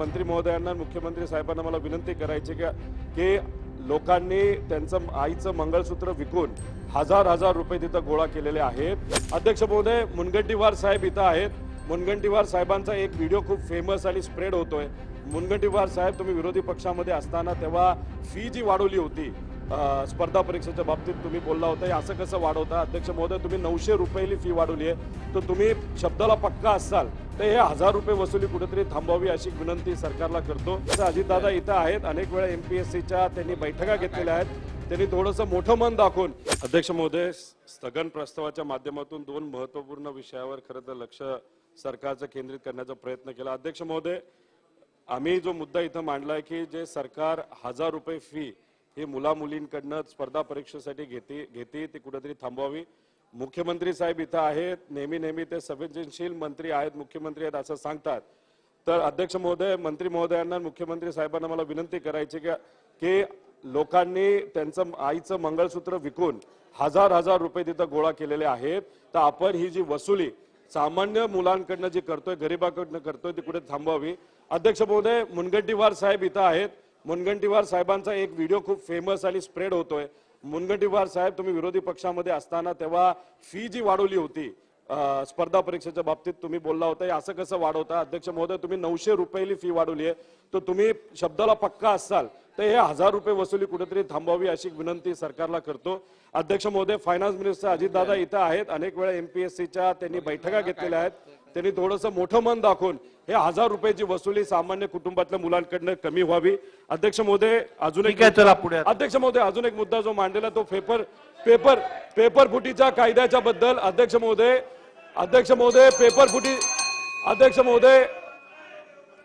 मंत्री महोदयांना मुख्यमंत्री साहेबांना मला विनंती करायची का की लोकांनी त्यांचं आईचं मंगळसूत्र विकून हजार हजार रुपये तिथं गोळा केलेले आहेत. अध्यक्ष महोदय मुनगंटीवार साहेब इथं आहेत. मुनगंटीवार साहेबांचा एक व्हिडिओ खूप फेमस आणि स्प्रेड होतोय. मुनगंटीवार साहेब तुम्ही विरोधी पक्षामध्ये असताना तेव्हा फी जी वाढवली होती स्पर्धा परीक्षेच्या बाबतीत तुम्ही बोलला होता. हे असं कसं वाढवता? अध्यक्ष महोदय तुम्ही नऊशे रुपयेली फी वाढवली आहे. तर तुम्ही शब्दाला पक्का असाल तर हे हजार रुपये वसुली कुठेतरी थांबवावी अशी विनंती सरकारला करतो. तसं अजितदादा इथं आहेत अनेक वेळा एम पी एस सीच्या त्यांनी बैठका घेतलेल्या आहेत. त्यांनी थोडंसं मोठं मन दाखवून अध्यक्ष महोदय स्थगन प्रस्तावाच्या माध्यमातून दोन महत्त्वपूर्ण विषयावर खरं तर लक्ष सरकारचं केंद्रित करण्याचा प्रयत्न केला. अध्यक्ष महोदय आम्ही जो मुद्दा इथं मांडलाय की जे सरकार हजार रुपये फी ही मुला मुलींकडनं स्पर्धा परीक्षेसाठी घेते घेते ती कुठेतरी थांबवावी. मुख्यमंत्री साहेब इथं आहेत नेहमी नेहमी ते संवेदनशील मंत्री आहेत मुख्यमंत्री आहेत असं सांगतात. तर अध्यक्ष महोदय मंत्री महोदयांना मुख्यमंत्री साहेबांना मला विनंती करायची का की लोकांनी त्यांचं आईचं मंगळसूत्र विकून हजार हजार रुपये तिथं गोळा केलेले आहेत. तर आपण ही जी वसुली सामान्य मुलांकडनं जी करतोय गरिबाकडनं करतोय ती कुठे थांबवावी? अध्यक्ष महोदय मुनगंटीवार साहेब इथं आहेत. मुनगंटीवार साहेबांचा एक व्हिडिओ खूप फेमस आणि स्प्रेड होतोय. मुनगंटीवार साहेब तुम्ही विरोधी पक्षामध्ये असताना तेव्हा फी जी वाढवली होती स्पर्धा परीक्षेच्या बाबतीत तुम्ही बोलला होता असं कसं वाढवता? अध्यक्ष महोदय तुम्ही नऊशे रुपयाली फी वाढवली आहे. तर तुम्ही शब्दाला पक्का असाल तर हे हजार रुपये वसुली कुठेतरी थांबवावी अशी विनंती सरकारला करतो. अध्यक्ष महोदय फायनान्स मिनिस्टर अजितदादा इथं आहेत. अनेक वेळा एमपीएससीच्या त्यांनी बैठका घेतलेल्या आहेत. त्यांनी थोडंसं मोठं मन दाखवून हे हजार रुपयाची वसुली सामान्य कुटुंबातल्या मुलांकडनं कमी व्हावी. अध्यक्ष महोदय अजून एक चला पुढे. अध्यक्ष महोदय अजून एक मुद्दा जो मांडलेला तो पेपर पेपर पेपर फुटीच्या कायद्याच्या बद्दल अध्यक्ष महोदय अध्यक्ष महोदय पेपर फुटी अध्यक्ष महोदय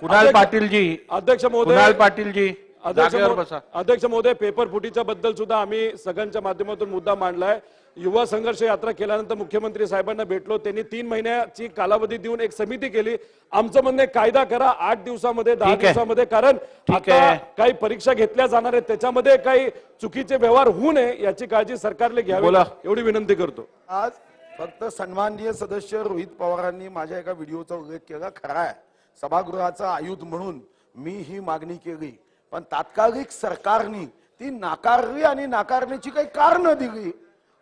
कुणाल अध्यक्ष- पाटील जी अध्यक्ष महोदय कुणाल पाटील जी अध्यक्ष महोदय पेपर फुटीच्या बद्दल सुद्धा आम्ही सगळ्यांच्या माध्यमातून मुद्दा मांडलाय. युवा संघर्ष यात्रा केल्यानंतर मुख्यमंत्री साहेबांना भेटलो. त्यांनी तीन महिन्याची कालावधी देऊन एक समिती केली. आमचं म्हणणं कायदा करा. आठ दिवसामध्ये दहा. दिवसामध्ये. कारण आता. काही परीक्षा घेतल्या जाणार आहेत. त्याच्यामध्ये काही चुकीचे व्यवहार होऊ नये याची काळजी सरकारने घ्यावी. बोला. एवढी विनंती करतो. आज फक्त सन्माननीय सदस्य रोहित पवारांनी माझ्या एका व्हिडिओचा उल्लेख केला. खरा आहे. सभागृहाचा आयुध म्हणून मी ही मागणी केली. पण तात्कालिक सरकारने ती नाकारली आणि नाकारण्याची काही कारण दिली.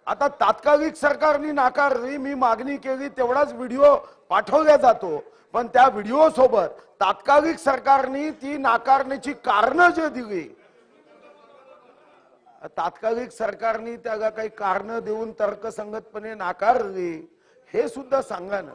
आता तात्कालिक सरकारने नाकारली मी मागणी केली तेवढाच व्हिडिओ पाठवला जातो. पण त्या व्हिडिओ सोबत तात्कालिक सरकारने ती नाकारण्याची कारण जे दिली. तात्कालिक सरकारने त्याला काही कारण देऊन तर्कसंगतपणे नाकारली हे सुद्धा सांगा ना.